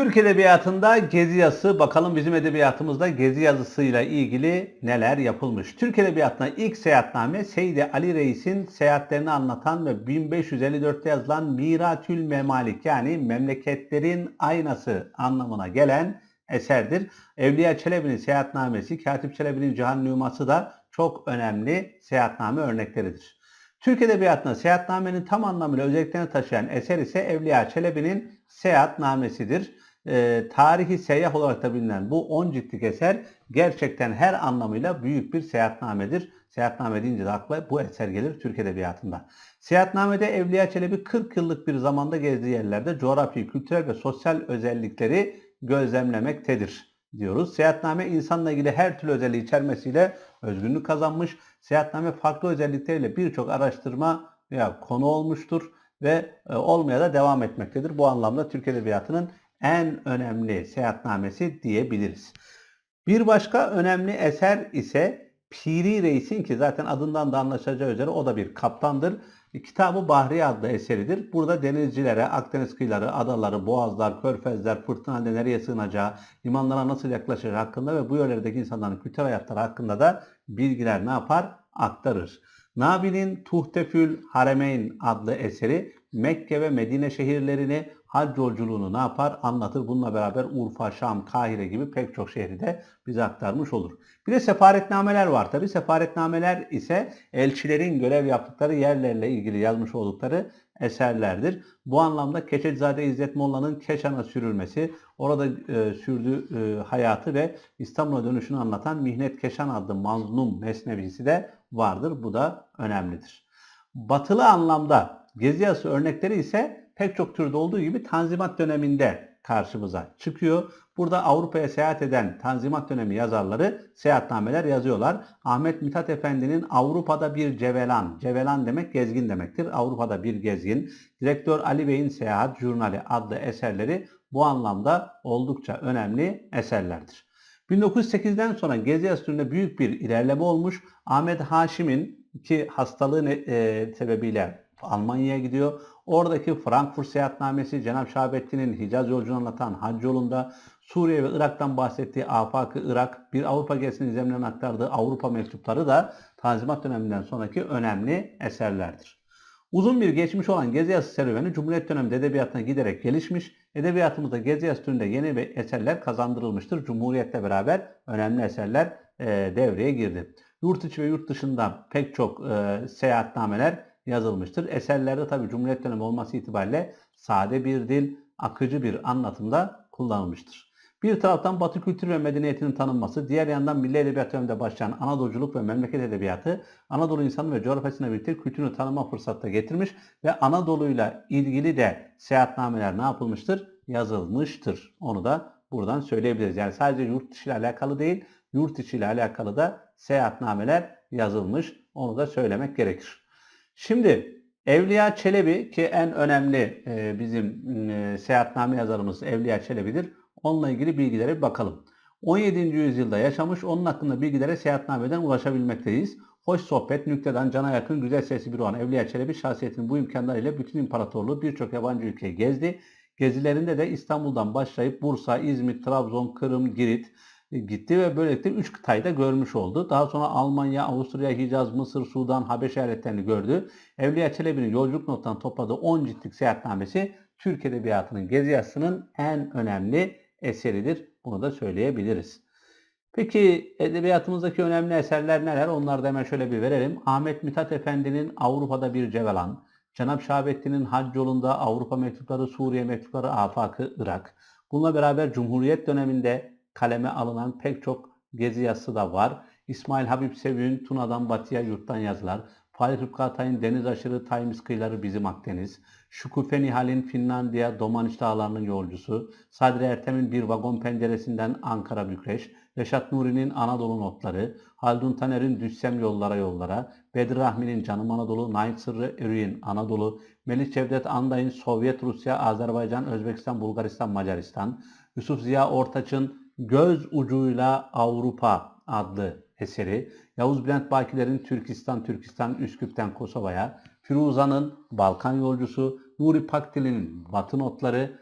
Türk Edebiyatı'nda Gezi yazısı, bakalım bizim edebiyatımızda Gezi yazısıyla ilgili neler yapılmış. Türk Edebiyatı'na ilk seyahatname Seydi Ali Reis'in seyahatlerini anlatan ve 1554'te yazılan Miratül Memalik yani memleketlerin aynası anlamına gelen eserdir. Evliya Çelebi'nin seyahatnamesi, Katip Çelebi'nin Cihan Nüması da çok önemli seyahatname örnekleridir. Türk Edebiyatı'na seyahatnamenin tam anlamıyla özelliklerini taşıyan eser ise Evliya Çelebi'nin seyahatnamesidir. E, tarihi seyyah olarak da bilinen bu 10 ciltlik eser gerçekten her anlamıyla büyük bir seyahatnamedir. Seyahatname deyince de akla bu eser gelir Türk Edebiyatı'nda. Seyahatnamede Evliya Çelebi 40 yıllık bir zamanda gezdiği yerlerde coğrafi, kültürel ve sosyal özellikleri gözlemlemektedir diyoruz. Seyahatname insanla ilgili her türlü özelliği içermesiyle özgünlük kazanmış. Seyahatname farklı özellikleriyle birçok araştırma veya konu olmuştur ve e, olmaya da devam etmektedir. Bu anlamda Türk Edebiyatı'nın en önemli seyahatnamesi diyebiliriz. Bir başka önemli eser ise Piri Reis'in ki zaten adından da anlaşılacağı üzere o da bir kaptandır. Kitabı Bahri adlı eseridir. Burada denizcilere, Akdeniz kıyıları, adaları, boğazlar, körfezler, fırtına nereye sığınacağı, limanlara nasıl yaklaşacağı hakkında ve bu yerlerdeki insanların kültür hayatları hakkında da bilgiler ne yapar? Aktarır. Nabi'nin Tuhtefül Haremeyn adlı eseri Mekke ve Medine şehirlerini hac yolculuğunu ne yapar? Anlatır. Bununla beraber Urfa, Şam, Kahire gibi pek çok şehri de bize aktarmış olur. Bir de sefaretnameler var tabi. Sefaretnameler ise elçilerin görev yaptıkları yerlerle ilgili yazmış oldukları eserlerdir. Bu anlamda Keşeczade İzzet Molla'nın Keşan'a sürülmesi, orada e, sürdüğü e, hayatı ve İstanbul'a dönüşünü anlatan Mihnet Keşan adlı mazlum mesnevisi de vardır. Bu da önemlidir. Batılı anlamda Gezi yazısı örnekleri ise pek çok türde olduğu gibi Tanzimat döneminde karşımıza çıkıyor. Burada Avrupa'ya seyahat eden Tanzimat dönemi yazarları seyahatnameler yazıyorlar. Ahmet Mithat Efendi'nin Avrupa'da bir cevelan, cevelan demek gezgin demektir. Avrupa'da bir gezgin. Direktör Ali Bey'in Seyahat Jurnali adlı eserleri bu anlamda oldukça önemli eserlerdir. 1908'den sonra Gezi Enstitüsü'nde büyük bir ilerleme olmuş. Ahmet Haşim'in ki hastalığı e, sebebiyle Almanya'ya gidiyor. Oradaki Frankfurt seyahatnamesi Cenab Şahabettin'in Hicaz yolculuğunu anlatan hac yolunda Suriye ve Irak'tan bahsettiği afakı Irak, bir Avrupa gezisinin izlemlerini aktardığı Avrupa mektupları da Tanzimat döneminden sonraki önemli eserlerdir. Uzun bir geçmiş olan Gezi Yazısı serüveni Cumhuriyet döneminde edebiyatına giderek gelişmiş, edebiyatımızda Gezi Yazısı türünde yeni eserler kazandırılmıştır. Cumhuriyet'le beraber önemli eserler e, devreye girdi. Yurt içi ve yurt dışında pek çok e, seyahatnameler yazılmıştır. Eserlerde tabi Cumhuriyet dönemi olması itibariyle sade bir dil, akıcı bir anlatımda kullanılmıştır. Bir taraftan Batı kültür ve medeniyetinin tanınması, diğer yandan Milli Edebiyat döneminde başlayan Anadoluculuk ve memleket edebiyatı Anadolu insanı ve coğrafyasına birlikte kültürünü tanıma fırsatı getirmiş ve Anadolu'yla ilgili de seyahatnameler ne yapılmıştır? Yazılmıştır. Onu da buradan söyleyebiliriz. Yani sadece yurt dışı ile alakalı değil, yurt içi ile alakalı da seyahatnameler yazılmış. Onu da söylemek gerekir. Şimdi Evliya Çelebi ki en önemli e, bizim e, seyahatname yazarımız Evliya Çelebi'dir. Onunla ilgili bilgilere bir bakalım. 17. yüzyılda yaşamış, onun hakkında bilgilere seyahatnameden ulaşabilmekteyiz. Hoş sohbet, nükteden cana yakın, güzel sesi bir olan Evliya Çelebi şahsiyetinin bu imkanlarıyla bütün imparatorluğu birçok yabancı ülkeye gezdi. Gezilerinde de İstanbul'dan başlayıp Bursa, İzmir, Trabzon, Kırım, Girit, gitti ve böylelikle 3 kıtayı da görmüş oldu. Daha sonra Almanya, Avusturya, Hicaz, Mısır, Sudan, Habeş eyaletlerini gördü. Evliya Çelebi'nin yolculuk notlarından topladığı 10 ciltlik seyahatnamesi Türk Edebiyatı'nın gezi yazısının en önemli eseridir. Bunu da söyleyebiliriz. Peki edebiyatımızdaki önemli eserler neler? Onları da hemen şöyle bir verelim. Ahmet Mithat Efendi'nin Avrupa'da bir cevelan, Cenab Şahabettin'in hac yolunda Avrupa mektupları, Suriye mektupları, afakı, Irak. Bununla beraber Cumhuriyet döneminde kaleme alınan pek çok gezi yazısı da var. İsmail Habib Sevü'nün Tuna'dan Batı'ya yurttan yazılar. Fahri Rıfkı Atay'ın Deniz Aşırı Taymiz Kıyıları Bizim Akdeniz. Şükufe Nihal'in Finlandiya Domaniç Dağları'nın yolcusu. Sadri Ertem'in Bir Vagon Penceresinden Ankara Bükreş. Reşat Nuri'nin Anadolu Notları. Haldun Taner'in Düşsem Yollara Yollara. Bedir Rahmi'nin Canım Anadolu. Nail Sırrı Erüy'ün Anadolu. Melih Cevdet Anday'ın Sovyet Rusya, Azerbaycan, Özbekistan, Bulgaristan, Macaristan. Yusuf Ziya Ortaç'ın Göz Ucuyla Avrupa adlı eseri, Yavuz Bülent Bakiler'in Türkistan, Türkistan, Üsküp'ten Kosova'ya, Firuza'nın Balkan Yolcusu, Nuri Pakdil'in Batı Notları,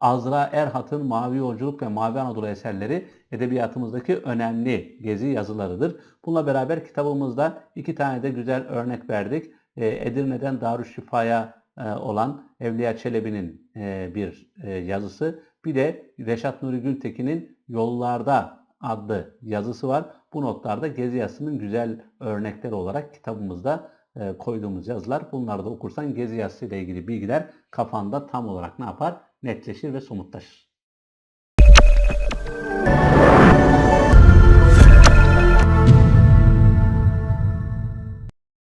Azra Erhat'ın Mavi Yolculuk ve Mavi Anadolu eserleri edebiyatımızdaki önemli gezi yazılarıdır. Bununla beraber kitabımızda iki tane de güzel örnek verdik. E, Edirne'den Darüşşifa'ya e, olan Evliya Çelebi'nin e, bir e, yazısı. Bir de Reşat Nuri Gültekin'in Yollarda adlı yazısı var. Bu notlarda Gezi yazısının güzel örnekleri olarak kitabımızda e, koyduğumuz yazılar. Bunları da okursan Gezi yazısı ile ilgili bilgiler kafanda tam olarak ne yapar? Netleşir ve somutlaşır.